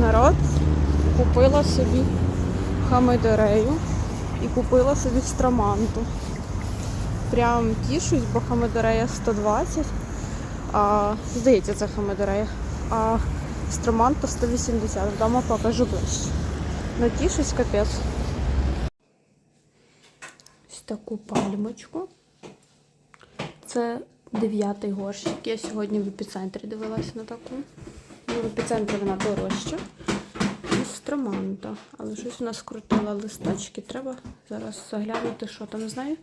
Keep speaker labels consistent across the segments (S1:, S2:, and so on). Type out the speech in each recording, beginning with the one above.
S1: Народ купила собі хамедорею і купила собі строманту. Прям тішусь, бо хамедорея 120, а здається, це хамедорея, а строманта 180. Вдома покажу ближче. Ну тішусь капець. Ось таку пальмочку. Це дев'ятий горщик. Я сьогодні в епіцентрі дивилася на таку. Ну, в епіцентрі вона дорожча. Інструмента. Але щось у нас крутила листочки. Треба зараз заглянути, що там не знаю,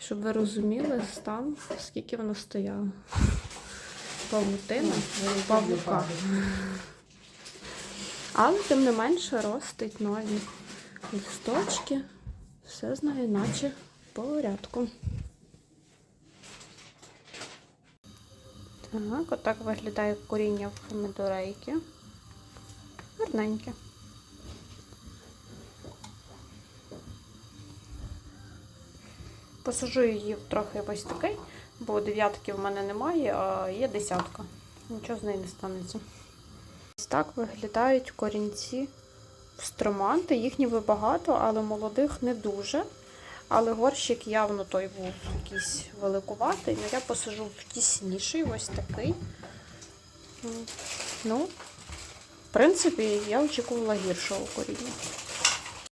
S1: щоб ви розуміли стан, скільки воно стояло. Павутина, павука. Але тим не менше ростить нові листочки. Все знаю, наче порядку. Так, отак виглядає коріння в помідорейки. Гарненьке. Посажу її в трохи ось такий, бо дев'ятки в мене немає, а є десятка. Нічого з нею не станеться. Ось так виглядають корінці строманти. Їх ніби багато, але молодих не дуже. Але горщик явно той був якийсь великуватий. Ну, я посажу в тісніший, ось такий. Ну, в принципі, я очікувала гіршого коріння.